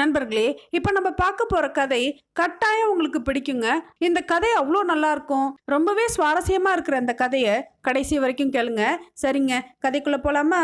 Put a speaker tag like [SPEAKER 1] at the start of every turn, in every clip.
[SPEAKER 1] நண்பர்களே இப்போ நம்ம பார்க்க போகிற கதை கட்டாயம் உங்களுக்கு பிடிக்குங்க. இந்த கதை அவ்வளோ நல்லா இருக்கும். ரொம்பவே சுவாரஸ்யமாக இருக்கிற அந்த கதையை கடைசி வரைக்கும் கேளுங்க. சரிங்க கதைக்குள்ளே போகலாமா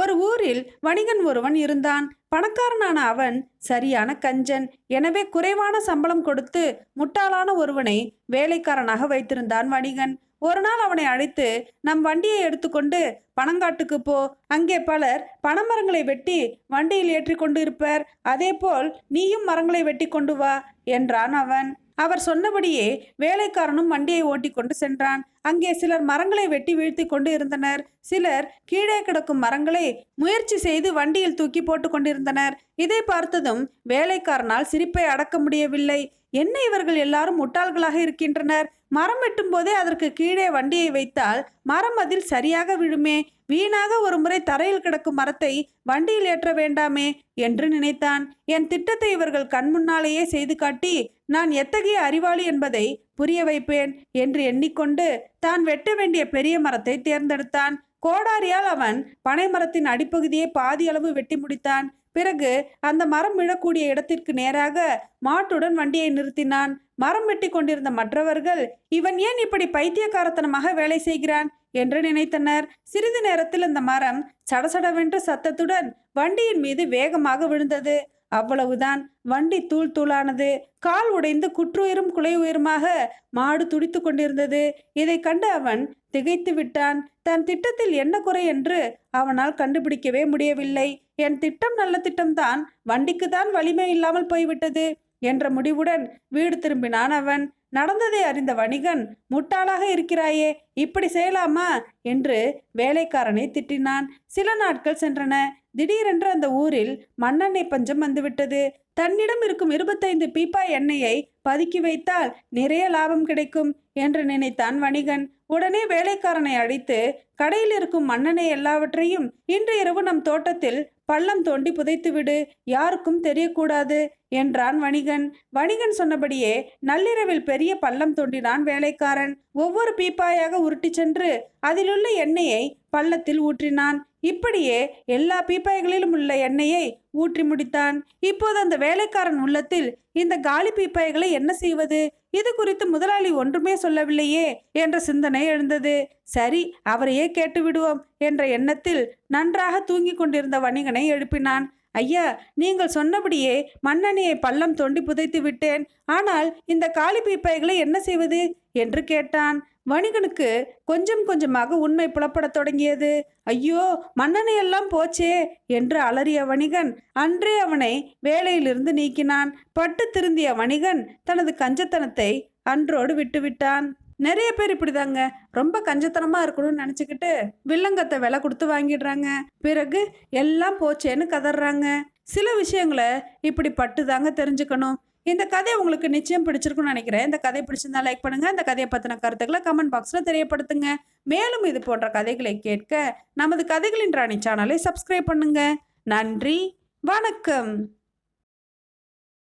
[SPEAKER 1] ஒரு ஊரில் வணிகன் ஒருவன் இருந்தான். பணக்காரனான அவன் சரியான கஞ்சன். எனவே குறைவான சம்பளம் கொடுத்து முட்டாளான ஒருவனை வேலைக்காரனாக வைத்திருந்தான் வணிகன். ஒரு நாள் அவனை அழைத்து நம் வண்டியை எடுத்துக்கொண்டு பனங்காட்டுக்கு போ. அங்கே பலர் பனமரங்களை வெட்டி வண்டியில் ஏற்றி கொண்டு இருப்பர் அதேபோல் நீயும் மரங்களை வெட்டி கொண்டு வா என்றான் அவன். அவர் சொன்னபடியே வேலைக்காரனும் வண்டியை ஓட்டி கொண்டு சென்றான். அங்கே சிலர் மரங்களை வெட்டி வீழ்த்தி கொண்டு இருந்தனர். சிலர் கீழே கிடக்கும் மரங்களை முயற்சி செய்து வண்டியில் தூக்கி போட்டு கொண்டிருந்தனர். இதை பார்த்ததும் வேலைக்காரனால் சிரிப்பை அடக்க முடியவில்லை. என்ன இவர்கள் எல்லாரும் முட்டாள்களாக இருக்கின்றனர்? மரம் வெட்டும் போதே அதற்கு கீழே வண்டியை வைத்தால் மரம் அதில் சரியாக விழுமே? வீணாக ஒரு முறை தரையில் கிடக்கும் மரத்தை வண்டியில் ஏற்ற வேண்டாமே? என்று நினைத்தான். என் திட்டத்தை இவர்கள் கண்முன்னாலேயே செய்து காட்டி நான் எத்தகைய அறிவாளி என்பதை புரிய வைப்பேன் என்று எண்ணிக்கொண்டு தான் வெட்ட வேண்டிய பெரிய மரத்தை தேர்ந்தெடுத்தான். கோடாரியால் அவன் பனை மரத்தின் அடிப்பகுதியை பாதி அளவு வெட்டி முடித்தான். பிறகு அந்த மரம் விழக்கூடிய இடத்திற்கு நேராக மாட்டுடன் வண்டியை நிறுத்தினான். மரம் வெட்டி கொண்டிருந்த மற்றவர்கள் இவன் ஏன் இப்படி பைத்தியக்காரத்தனமாக வேலை செய்கிறான்? என்று நினைத்தனர். சிறிது நேரத்தில் அந்த மரம் சடசடவென்று சத்தத்துடன் வண்டியின் மீது வேகமாக விழுந்தது. அவ்வளவுதான். வண்டி தூள் தூளானது. கால் உடைந்து குற்றுயிரும் குலை உயிருமாக மாடு துடித்து கொண்டிருந்தது. இதை கண்டு அவன் திகைத்து விட்டான். தன் திட்டத்தில் என்ன குறை என்று அவனால் கண்டுபிடிக்கவே முடியவில்லை. என் திட்டம் நல்ல திட்டம்தான். வண்டிக்கு தான் வலிமை இல்லாமல் போய்விட்டது. என்ற முடிவுடன் வீடு திரும்பினான் அவன். நடந்ததை அறிந்த வணிகன் முட்டாளாக இருக்கிறாயே இப்படி செய்யலாமா? என்று வேலைக்காரனை திட்டினான். சில நாட்கள் சென்றன. திடீரென்று அந்த ஊரில் மண்ணெண்ணெய் பஞ்சம் வந்துவிட்டது. தன்னிடம் இருக்கும் இருபத்தைந்து பீப்பாய் எண்ணெயை பதுக்கி வைத்தால் நிறைய லாபம் கிடைக்கும் என்று நினைத்தான் வணிகன். உடனே வேலைக்காரனை அழைத்து கடையில் இருக்கும் மண்ணெண்ணெய் எல்லாவற்றையும் இன்று இரவு நம் தோட்டத்தில் பள்ளம் தோண்டி புதைத்துவிடு யாருக்கும் தெரியக்கூடாது என்றான் வணிகன். வணிகன் சொன்னபடியே நள்ளிரவில் பெரிய பள்ளம் தோண்டினான் வேலைக்காரன். ஒவ்வொரு பீப்பாயாக உருட்டி சென்று அதிலுள்ள எண்ணெயை பள்ளத்தில் ஊற்றினான். இப்படியே எல்லா பீப்பாய்களிலும் உள்ள எண்ணெயை ஊற்றி முடித்தான். இப்போது அந்த வேலைக்காரன் உள்ளத்தில் இந்த காலி பீப்பாய்களை என்ன செய்வது? இது குறித்து முதலாளி ஒன்றுமே சொல்லவில்லையே என்ற சிந்தனை எழுந்தது. சரி அவரையே கேட்டு விடுவோம் என்ற எண்ணத்தில் நன்றாக தூங்கிக் கொண்டிருந்த வணிகனை எழுப்பினான். ஐயா நீங்கள் சொன்னபடியே மன்னனையை பள்ளம் தோண்டி புதைத்து விட்டேன். ஆனால் இந்த காலி பீப்பாய்களை என்ன செய்வது? என்று கேட்டான். வணிகனுக்கு கொஞ்சம் கொஞ்சமாக உண்மை புலப்படத் தொடங்கியது. ஐயோ மன்னனையெல்லாம் போச்சே என்று அலறிய வணிகன் அன்றே அவனை வேலையிலிருந்து நீக்கினான். பட்டு திருந்திய வணிகன் தனது கஞ்சத்தனத்தை அன்றோடு விட்டுவிட்டான். நிறைய பேர் இப்படிதாங்க. ரொம்ப கஞ்சத்தனமாக இருக்கணும்னு நினச்சிக்கிட்டு வில்லங்கத்தை விலை கொடுத்து வாங்கிடுறாங்க. பிறகு எல்லாம் போச்சேன்னு கதறாங்க. சில விஷயங்களை இப்படி பட்டு தாங்க தெரிஞ்சுக்கணும். இந்த கதை உங்களுக்கு நிச்சயம் பிடிச்சிருக்குன்னு நினைக்கிறேன். இந்த கதை பிடிச்சிருந்தா லைக் பண்ணுங்கள் இந்த கதையை பற்றின கருத்துக்களை கமெண்ட் பாக்ஸில் தெரியப்படுத்துங்க. மேலும் இது போன்ற கதைகளை கேட்க நமது கதைகளின் ராணி சேனலை சப்ஸ்கிரைப் பண்ணுங்கள் நன்றி. வணக்கம்.